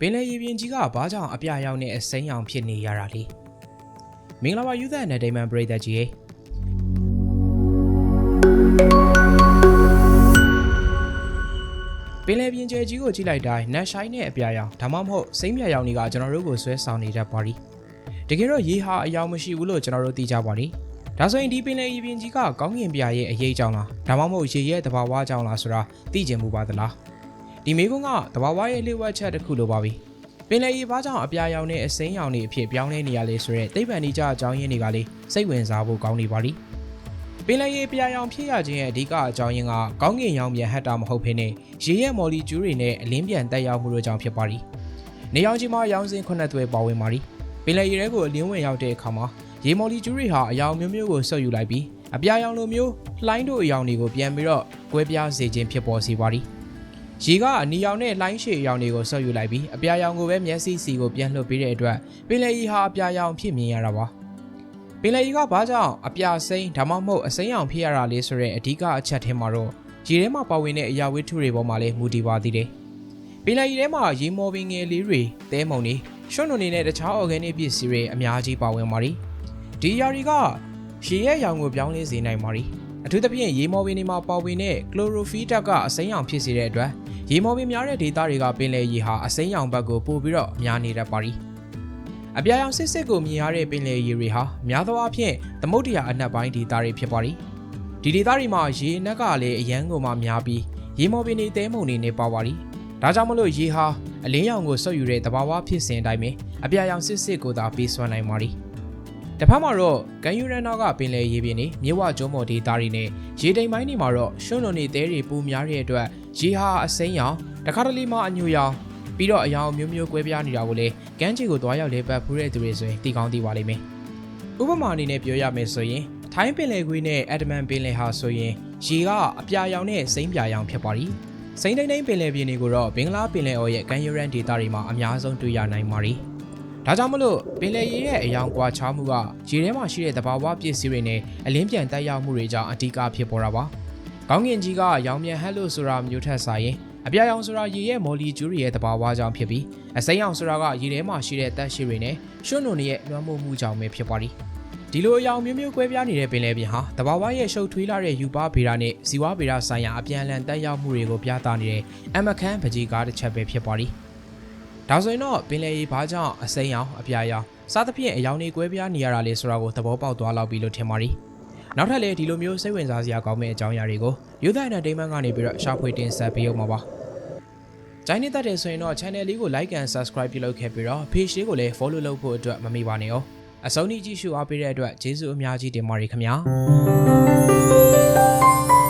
ပင်လယ်ရေပြင်ကြီးကဘာကြောင့်အပြာရောင်နဲ့အစိမ်းရောင်ဖြစ်နေရတာလဲမင်္ဂလာပါယူသက်နဲ့ဒိမန်ပရိသတ်ကြီးရေပင်လယ်ပြင်ကျယ်ကြီးကိုကြည့်လိုက်တိုင်းနတ်ရှိုင်းနဲ့အပြာရောင်ဒါမှမဟုတ်စိမ်းပြာရောင်တွေကကျွန်တော်တို့ကိုဆွဲဆောင်နေတတ်ပါလိတကယ်တော့ရေဟာအယောင်မရှိဘူးလို့ကျွန်တော်တို့သိကြပါလိဒါဆိုရင်ဒီပင်လယ်ရေပြင်ကြီးကကောင်းကင်ပြာရဲ့အရေးကြောင်းလားဒါမှမဟုတ်ရေရဲ့တဘာဝကြောင်းလားဆိုတာသိကျင်မှုပါသလား ဒီမေကွန်းကတဘာဝရဲ့လျှို့ဝှက်ချက်တစ်ခုလိုပါပြီပင်လယ်ရေဘာကြောင့်အပြာရောင်နဲ့အစိမ်းရောင်တွေအဖြစ်ပြောင်းလဲနေရလဲဆိုတော့သိပ္ပံနိကြအကြောင်းရင်းတွေကလေစိတ်ဝင်စားဖို့ကောင်းနေပါလိပင်လယ်ရေပြာရောင်ဖြစ်ရခြင်းရဲ့အဓိကအကြောင်းရင်းကကောင်းကင်ရောင်ပြန်ဟတ်တာမဟုတ်ဘဲနဲ့ရေရဲ့မော်လီကျူးတွေနဲ့အလင်းပြန်တက်ရောက်မှုတို့ကြောင့်ဖြစ်ပါလိနေရောင်ခြည်မှာရောင်စင်ခုနှစ်သွဲပါဝင်ပါလိပင်လယ်ရေထဲကိုအလင်းဝင်ရောက်တဲ့အခါမှာရေမော်လီကျူးတွေဟာအရောင်မျိုးမျိုးကိုဆွတ်ယူလိုက်ပြီးအပြာရောင်လိုမျိုးလှိုင်းတို့အရောင်တွေကိုပြန်ပြီးတော့ကွဲပြားစေခြင်းဖြစ်ပေါ်စေပါလိ ရေကအနီရောင်နဲ့လှိုင်းရှည်ရောင်တွေကိုဆွတ်ယူလိုက်ပြီးအပြာရောင်ကိုပဲမျက်စိစီကိုပြန်လှုပ်ပေးတဲ့အတွက်ပင်လယ်ရေဟာအပြာရောင်ဖြစ်မြင်ရတာပါပင်လယ်ရေကဘာကြောင့်အပြာစိမ်းဒါမှမဟုတ်အစိမ်းရောင်ဖြစ်ရတာလဲဆိုတဲ့အဓိကအချက်ထဲမှာတော့ရေထဲမှာပါဝင်တဲ့အရာဝတ္ထုတွေပေါ်မှာလည်းမူတည်ပါသေးတယ်ပင်လယ်ရေထဲမှာရေမော်ပင်ငယ်လေးတွေသဲမုံတွေရွှွန့်နုံတွေနဲ့တခြား organic ပစ္စည်းတွေအများကြီးပါဝင်ပါလိဒီအရာတွေကရေရဲ့ရောင်ကိုပြောင်းလဲစေနိုင်ပါလိအထူးသဖြင့်ရေမော်ပင်တွေမှာပါဝင်တဲ့ chlorophyll ဓာတ်ကအစိမ်းရောင်ဖြစ်စေတဲ့အတွက် ရေမော်ပင်များတဲ့ဒေသတွေကပင်လယ်ရေဟာအစိမ်းရောင်ဘက်ကိုပို့ပြီးတော့များနေတတ်ပါသည်။အပြာရောင်စစ်စစ်ကိုမြင်ရတဲ့ပင်လယ်ရေတွေဟာများသောအားဖြင့်သမုဒ္ဒရာအနက်ပိုင်းဒေသတွေဖြစ်ပါသည်။ဒီဒေသတွေမှာရေအနက်ကလည်းအရန်ကိုမှများပြီးရေမော်ပင်တွေတဲမုံတွေနေပါပါသည်။ဒါကြောင့်မလို့ရေဟာအလင်းရောင်ကိုဆွတ်ယူတဲ့သဘာဝဖြစ်စဉ်အတိုင်းပဲအပြာရောင်စစ်စစ်ကိုသာပေးစွမ်းနိုင်ပါသည်။ တစ်ဖက်မှာတော့ကန်ယူရန်နာကပင်လယ်ရေပြင်တွေမြေဝကျုံးမော်ဒေသတွေနဲ့ရေတိမ်ပိုင်းတွေမှာတော့ရွှွန့်လုံးတွေတဲတွေပူများတဲ့အတွက်ရေဟာအစိမ်းရောင်တခါတလေမှအညူရောင်ပြီးတော့အရောင်မျိုးမျိုးကွဲပြားနေတာကိုလေကမ်းခြေကိုသွားရောက်လေပတ်ဖူးတဲ့သူတွေဆိုရင်သိကောင်းသိပါလိမ့်မယ်။ဥပမာအနေနဲ့ပြောရမယ်ဆိုရင်ထိုင်းပင်လယ်ကွေးနဲ့အက်ဒမန်ပင်လယ်ဟာဆိုရင်ရေကအပြာရောင်နဲ့စိမ်းပြာရောင်ဖြစ်ပါသည်။စိမ်းတိမ်တိမ်ပင်လယ်ပြင်တွေကိုတော့ဘင်္ဂလားပင်လယ်အော်ရဲ့ကန်ယူရန်ဒေသတွေမှာအများဆုံးတွေ့ရနိုင်ပါသည်။ ဒါကြောင့်မလို့ပင်လယ်ရေရဲ့အယောင်ကွာခြားမှုကရေထဲမှာရှိတဲ့သဘာဝပစ္စည်းတွေနဲ့အလင်းပြန်တက်ရောက်မှုတွေကြောင့်အဓိကဖြစ်ပေါ်တာပါ။ကောင်းကင်ကြီးကရောင်မြန်ဟက်လို့ဆိုတာမျိုးထက်စာရင်အပြာရောင်ဆိုတာရေရဲ့မော်လီကျူးတွေရဲ့သဘာဝကြောင့်ဖြစ်ပြီးအစိမ်းရောင်ဆိုတာကရေထဲမှာရှိတဲ့တက်ရှိတွေနဲ့ရွှွန့်နုံတွေရဲ့လွှမ်းမိုးမှုကြောင့်ပဲဖြစ်ပါသည်။ဒီလိုအယောင်မျိုးမျိုးကွဲပြားနေတဲ့ပင်လယ်ပြင်ဟာတဘာဝရဲ့ရှုပ်ထွေးလာတဲ့ယူပါဗေဒနဲ့ဇီဝဗေဒဆိုင်ရာအပြန်အလှန်တက်ရောက်မှုတွေကိုပြသနေတဲ့အမခန်းပကြီးကားတစ်ချက်ပဲဖြစ်ပါသည်။ ဒါဆိုရင်တော့ပင်လယ်ရေဘာကြောင့်အစိမ်းရောင်အပြာရောင်စသဖြင့်အယောင်တွေကွဲပြားနေရတာလေဆိုတာကိုသဘောပေါက်သွားလောက်ပြီလို့ထင်ပါသည်။နောက်ထပ်လည်းဒီလိုမျိုးစိတ်ဝင်စားစရာကောင်းမယ့်အကြောင်းအရာတွေကိုယူသက်နဲ့ဒိမန်ကနေပြီးတော့ရှာဖွေတင်ဆက်ပေးအောင်ပါပါ။ကြိုင်းနေတတ်တယ်ဆိုရင်တော့ channel လေးကို like and subscribe ပြုလုပ်ခဲ့ပြီးတော့ page လေးကိုလည်း follow လုပ်ဖို့အတွက်မမေ့ပါနဲ့哦။အဆုံးထိကြည့်ရှုအားပေးတဲ့အတွက်ကျေးဇူးအများကြီးတင်ပါတယ်ခင်ဗျာ။